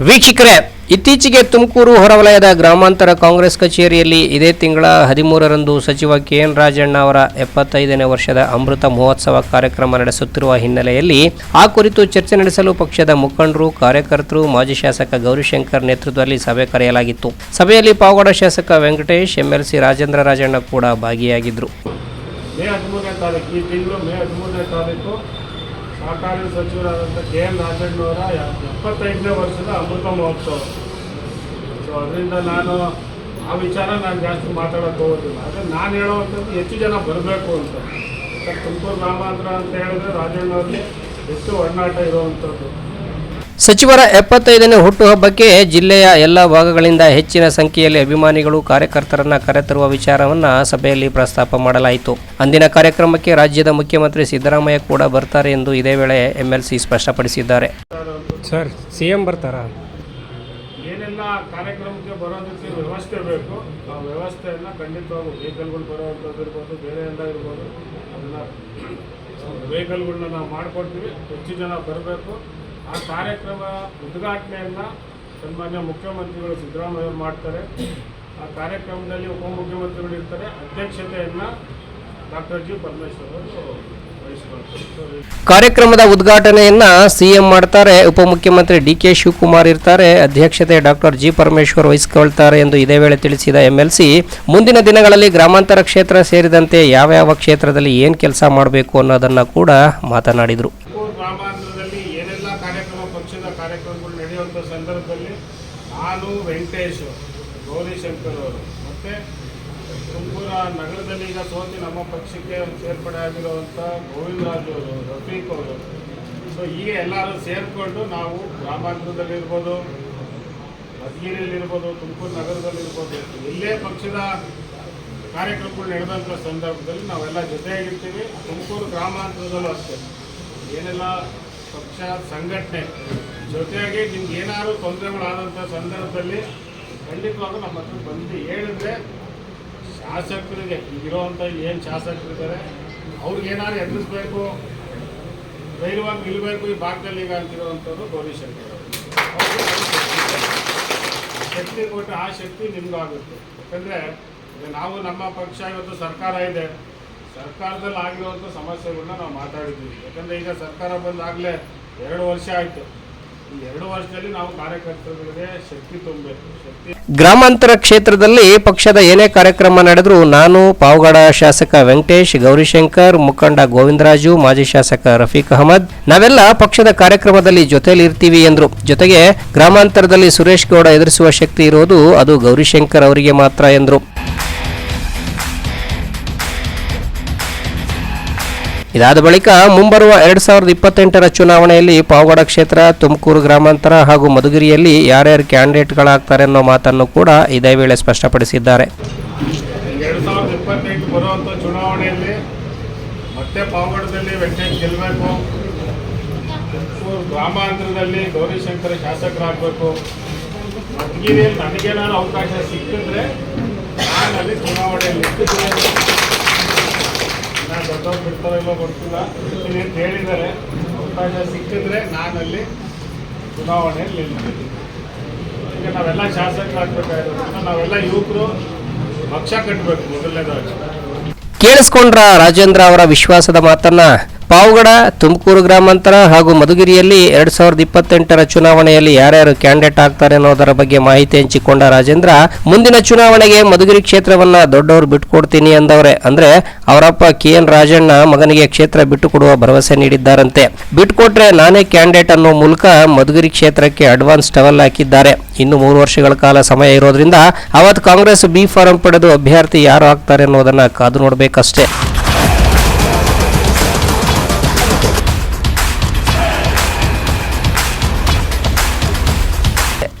ವೀಕ್ಷಕರೇ, ಇತ್ತೀಚೆಗೆ ತುಮಕೂರು ಹೊರವಲಯದ ಗ್ರಾಮಾಂತರ ಕಾಂಗ್ರೆಸ್ ಕಚೇರಿಯಲ್ಲಿ ಇದೇ ತಿಂಗಳ ಹದಿಮೂರರಂದು ಸಚಿವ ಕೆ ಎನ್ ರಾಜಣ್ಣ ಅವರ ಎಪ್ಪತ್ತೈದನೇ ವರ್ಷದ ಅಮೃತ ಮಹೋತ್ಸವ ಕಾರ್ಯಕ್ರಮ ನಡೆಸುತ್ತಿರುವ ಹಿನ್ನೆಲೆಯಲ್ಲಿ ಆ ಕುರಿತು ಚರ್ಚೆ ನಡೆಸಲು ಪಕ್ಷದ ಮುಖಂಡರು, ಕಾರ್ಯಕರ್ತರು, ಮಾಜಿ ಶಾಸಕ ಗೌರಿಶಂಕರ್ ನೇತೃತ್ವದಲ್ಲಿ ಸಭೆ ಕರೆಯಲಾಗಿತ್ತು. ಸಭೆಯಲ್ಲಿ ಪಾವಗಡ ಶಾಸಕ ವೆಂಕಟೇಶ್, ಎಂಎಲ್ಸಿ ರಾಜೇಂದ್ರ ರಾಜಣ್ಣ ಕೂಡ ಭಾಗಿಯಾಗಿದ್ದರು. ಸಹಕಾರಿ ಸಚಿವರಾದಂಥ ಕೆ ಎನ್ ರಾಜಣ್ಣವರ ಎಪ್ಪತ್ತೈದನೇ ವರ್ಷದ ಅಮೃತ ಮಹೋತ್ಸವ. ಸೊ ಅದರಿಂದ ನಾನು ಆ ವಿಚಾರ ನಾನು ಜಾಸ್ತಿ ಮಾತಾಡೋಕ್ಕೆ ಹೋಗೋದಿಲ್ಲ. ಆದರೆ ನಾನು ಹೇಳೋವಂಥದ್ದು ಹೆಚ್ಚು ಜನ ಬರಬೇಕು ಅಂತ. ತುಮಕೂರು ಗ್ರಾಮಾಂತರ ಅಂತ ಹೇಳಿದ್ರೆ ರಾಜಣ್ಣವ್ರಿಗೆ ಹೆಚ್ಚು ಒಡನಾಟ ಇರುವಂಥದ್ದು. ಸಚಿವರ ಎಪ್ಪತ್ತೈದನೇ ಹುಟ್ಟುಹಬ್ಬಕ್ಕೆ ಜಿಲ್ಲೆಯ ಎಲ್ಲ ಭಾಗಗಳಿಂದ ಹೆಚ್ಚಿನ ಸಂಖ್ಯೆಯಲ್ಲಿ ಅಭಿಮಾನಿಗಳು ಕಾರ್ಯಕರ್ತರನ್ನ ಕರೆತರುವ ವಿಚಾರವನ್ನ ಸಭೆಯಲ್ಲಿ ಪ್ರಸ್ತಾಪ ಮಾಡಲಾಯಿತು. ಅಂದಿನ ಕಾರ್ಯಕ್ರಮಕ್ಕೆ ರಾಜ್ಯದ ಮುಖ್ಯಮಂತ್ರಿ ಸಿದ್ದರಾಮಯ್ಯ ಕೂಡ ಬರ್ತಾರೆ ಎಂದು ಇದೇ ವೇಳೆ ಎಂಎಲ್ಸಿ ಸ್ಪಷ್ಟಪಡಿಸಿದ್ದಾರೆ. ಸರ್ ಸಿಎಂ ಬರ್ತಾರಾ? ಏನೆಲ್ಲ ಕಾರ್ಯಕ್ರಮಕ್ಕೆ ಬರೋದಕ್ಕೆ ವ್ಯವಸ್ಥೆ ಬೇಕು ಆ ವ್ಯವಸ್ಥೆಯನ್ನು ಖಂಡಿತವಾಗಿ ವೆಹಿಕಲ್ಗಳು ಬರೋವಂಥದ್ದು ಇರ್ಬೋದು ಬೇರೆ ಎಲ್ಲ ಇರ್ಬೋದು. ಅದನ್ನು ವೆಹಿಕಲ್ಗಳನ್ನ ನಾವು ಮಾಡಿಕೊಡ್ತೀವಿ. ಹೆಚ್ಚು ಜನ ಬರಬೇಕು. ಆ ಕಾರ್ಯಕ್ರಮ ಉದ್ಘಾಟನೆಯನ್ನು ಸನ್ಮಾನ್ಯ ಮುಖ್ಯಮಂತ್ರಿಗಳು ಸಿದ್ದರಾಮಯ್ಯ ಮಾಡ್ತಾರೆ. ಆ ಕಾರ್ಯಕ್ರಮದಲ್ಲಿ ಉಪಮುಖ್ಯಮಂತ್ರಿಗಳು ಇರ್ತಾರೆ. ಅಧ್ಯಕ್ಷತೆಯನ್ನು ಡಾಕ್ಟರ್ ಜಿ ಪರಮೇಶ್ವರ್ ಅವರು ಕಾರ್ಯಕ್ರಮದ ಉದ್ಘಾಟನೆಯನ್ನ ಸಿಎಂ ಮಾಡ್ತಾರೆ. ಉಪಮುಖ್ಯಮಂತ್ರಿ ಡಿ ಕೆ ಶಿವಕುಮಾರ್ ಇರ್ತಾರೆ. ಅಧ್ಯಕ್ಷತೆ ಡಾಕ್ಟರ್ ಜಿ ಪರಮೇಶ್ವರ್ ವಹಿಸಿಕೊಳ್ತಾರೆ ಎಂದು ಇದೇ ವೇಳೆ ತಿಳಿಸಿದ ಎಂಎಲ್ಸಿ ಮುಂದಿನ ದಿನಗಳಲ್ಲಿ ಗ್ರಾಮಾಂತರ ಕ್ಷೇತ್ರ ಸೇರಿದಂತೆ ಯಾವ್ಯಾವ ಕ್ಷೇತ್ರದಲ್ಲಿ ಏನು ಕೆಲಸ ಮಾಡಬೇಕು ಅನ್ನೋದನ್ನ ಕೂಡ ಮಾತನಾಡಿದರು ತುಮಕೂರು ಗ್ರಾಮಾಂತರದಲ್ಲಿ ಏನೆಲ್ಲ ಕಾರ್ಯಕ್ರಮ ಪಕ್ಷದ ಕಾರ್ಯಕ್ರಮಗಳು ನಡೆಯುವಂಥ ಸಂದರ್ಭದಲ್ಲಿ ನಾನು ವೆಂಕಟೇಶ್ ಗೌರಿಶಂಕರ್ ಅವರು. ಮತ್ತು ತುಮಕೂರ ನಗರದಲ್ಲಿ ಈಗ ಸೋತಿ ನಮ್ಮ ಪಕ್ಷಕ್ಕೆ ಸೇರ್ಪಡೆ ಆಗಿರುವಂಥ ಗೋವಿಂದರಾಜು ಅವರು, ರಫೀಕ್ ಅವರು. ಸೊ ಈಗ ಎಲ್ಲರೂ ಸೇರಿಕೊಂಡು ನಾವು ಗ್ರಾಮಾಂತರದಲ್ಲಿರ್ಬೋದು ಮಧುಗಿರಿಯಲ್ಲಿರ್ಬೋದು ತುಮಕೂರು ನಗರದಲ್ಲಿರ್ಬೋದು ಎಲ್ಲೇ ಪಕ್ಷದ ಕಾರ್ಯಕ್ರಮಗಳು ನಡೆದಂಥ ಸಂದರ್ಭದಲ್ಲಿ ನಾವೆಲ್ಲ ಜೊತೆಯಾಗಿರ್ತೀವಿ. ತುಮಕೂರು ಗ್ರಾಮಾಂತರದಲ್ಲೂ ಅಷ್ಟೇ. ಏನೆಲ್ಲ ಪಕ್ಷ ಸಂಘಟನೆ ಜೊತೆಯಾಗಿ ನಿಮ್ಗೆ ಏನಾದ್ರು ತೊಂದರೆಗಳಾದಂಥ ಸಂದರ್ಭದಲ್ಲಿ ಖಂಡಿತವಾಗೂ ನಮ್ಮ ಹತ್ರ ಬಂದು ಹೇಳಿದ್ರೆ ಶಾಸಕರಿಗೆ ಇರೋವಂಥ ಏನು ಶಾಸಕರಿದ್ದಾರೆ, ಅವ್ರಿಗೆ ಏನಾದ್ರು ಎದುರಿಸ್ಬೇಕು, ಧೈರ್ಯವಾಗಿ ನಿಲ್ಲಬೇಕು ಈ ಭಾಗದಲ್ಲಿ ಈಗ ಅಂತಿರುವಂಥದ್ದು ಗೌರಿ ಶಂಕರ್ ಶಕ್ತಿ ಕೊಟ್ಟರೆ ಆ ಶಕ್ತಿ ನಿಮ್ಗಾಗುತ್ತೆ ಯಾಕಂದರೆ ನಾವು ನಮ್ಮ ಪಕ್ಷ ಇವತ್ತು ಸರ್ಕಾರ ಇದೆ, ಸರ್ಕಾರದಲ್ಲಿ ಆಗಿರುವಂಥ ಸಮಸ್ಯೆಗಳನ್ನ ನಾವು ಮಾತಾಡಿದ್ದೀವಿ. ಯಾಕಂದರೆ ಈಗ ಸರ್ಕಾರ ಬಂದಾಗಲೇ ಎರಡು ವರ್ಷ ಆಯಿತು. ಗ್ರಾಮಾಂತರ ಕ್ಷೇತ್ರದಲ್ಲಿ ಪಕ್ಷದ ಏನೇ ಕಾರ್ಯಕ್ರಮ ನಡೆದರೂ ನಾನು ಪಾವಗಡ ಶಾಸಕ ವೆಂಕಟೇಶ್, ಗೌರಿಶಂಕರ್, ಮುಖಂಡ ಗೋವಿಂದರಾಜು, ಮಾಜಿ ಶಾಸಕ ರಫೀಕ್ ಅಹಮದ್, ನಾವೆಲ್ಲ ಪಕ್ಷದ ಕಾರ್ಯಕ್ರಮದಲ್ಲಿ ಜೊತೆಯಲ್ಲಿ ಇರ್ತೀವಿ ಎಂದರು. ಜೊತೆಗೆ ಗ್ರಾಮಾಂತರದಲ್ಲಿ ಸುರೇಶ್ ಗೌಡ ಎದುರಿಸುವ ಶಕ್ತಿ ಇರೋದು ಅದು ಗೌರಿಶಂಕರ್ ಅವರಿಗೆ ಮಾತ್ರ ಎಂದರು. ಇದಾದ ಬಳಿಕ ಮುಂಬರುವ ಎರಡ್ ಸಾವಿರದ ಇಪ್ಪತ್ತೆಂಟರ ಚುನಾವಣೆಯಲ್ಲಿ ಪಾವಗಡ ಕ್ಷೇತ್ರ, ತುಮಕೂರು ಗ್ರಾಮಾಂತರ ಹಾಗೂ ಮಧುಗಿರಿಯಲ್ಲಿ ಯಾರ್ಯಾರು ಕ್ಯಾಂಡಿಡೇಟ್ಗಳಾಗ್ತಾರೆ ಅನ್ನೋ ಮಾತನ್ನು ಕೂಡ ಇದೇ ವೇಳೆ ಸ್ಪಷ್ಟಪಡಿಸಿದ್ದಾರೆ. ಚುನಾವಣೆಯಲ್ಲಿ ಮತ್ತೆ ಪಾವಗಡದಲ್ಲಿ ವೆಂಕಟೇಶ್ ಗೆಲ್ಲಬೇಕು ಗ್ರಾಮಾಂತರದಲ್ಲಿ ಗೌರಿಶಂಕರ ಶಾಸಕರಾಗಬೇಕು. ಮಧುಗಿರಿಯಲ್ಲಿ ನನಗೇನಾದ್ರು ಅವಕಾಶ ಸಿಕ್ಕಿದ್ರೆ ನಾನು ಅಲ್ಲಿ ಚುನಾವಣೆಯಲ್ಲಿ ದೊಡ್ಡವ್ರು ಬಿಡ್ತಾರೋ ಇಲ್ಲೋ ಗೊತ್ತಿಲ್ಲ. ಅಂತ ಹೇಳಿದ್ದಾರೆ. ಅವಕಾಶ ಸಿಕ್ಕಿದ್ರೆ ನಾನಲ್ಲಿ ಚುನಾವಣೆಯಲ್ಲಿ ನಿಲ್ತೀನಿ ಈಗ ನಾವೆಲ್ಲ ಶಾಸಕರಾಗಬೇಕಾಗಿರೋದ್ರಿಂದ ನಾವೆಲ್ಲ ಯುವಕರು ಪಕ್ಷ ಕಟ್ಟಬೇಕು ಮೊದಲನೇದಾಗಿ. ಕೇಳಿಸ್ಕೊಂಡ್ರ ರಾಜೇಂದ್ರ ಅವರ ವಿಶ್ವಾಸದ ಮಾತನ್ನ? ಪಾವಗಡ, ತುಮಕೂರು ಗ್ರಾಮಾಂತರ ಹಾಗೂ ಮಧುಗಿರಿಯಲ್ಲಿ ಎರಡ್ ಸಾವಿರದ ಇಪ್ಪತ್ತೆಂಟರ ಚುನಾವಣೆಯಲ್ಲಿ ಯಾರ್ಯಾರು ಕ್ಯಾಂಡಿಡೇಟ್ ಆಗ್ತಾರೆ ಅನ್ನೋದರ ಬಗ್ಗೆ ಮಾಹಿತಿ ಹಂಚಿಕೊಂಡ ರಾಜೇಂದ್ರ, ಮುಂದಿನ ಚುನಾವಣೆಗೆ ಮಧುಗಿರಿ ಕ್ಷೇತ್ರವನ್ನ ದೊಡ್ಡವರು ಬಿಟ್ಟುಕೊಡ್ತೀನಿ ಅಂದವ್ರೆ. ಅಂದ್ರೆ ಅವರಪ್ಪ ಕೆ ಎನ್ ರಾಜಣ್ಣ ಮಗನಿಗೆ ಕ್ಷೇತ್ರ ಬಿಟ್ಟುಕೊಡುವ ಭರವಸೆ ನೀಡಿದ್ದಾರಂತೆ. ಬಿಟ್ಟುಕೊಟ್ರೆ ನಾನೇ ಕ್ಯಾಂಡಿಡೇಟ್ ಅನ್ನೋ ಮೂಲಕ ಮಧುಗಿರಿ ಕ್ಷೇತ್ರಕ್ಕೆ ಅಡ್ವಾನ್ಸ್ ಟವಲ್ ಹಾಕಿದ್ದಾರೆ. ಇನ್ನು ಮೂರು ವರ್ಷಗಳ ಕಾಲ ಸಮಯ ಇರೋದ್ರಿಂದ ಅವತ್ತು ಕಾಂಗ್ರೆಸ್ ಬಿ ಫಾರಂ ಪಡೆದು ಅಭ್ಯರ್ಥಿ ಯಾರು ಆಗ್ತಾರೆ ಅನ್ನೋದನ್ನ ಕಾದು ನೋಡಬೇಕಷ್ಟೇ.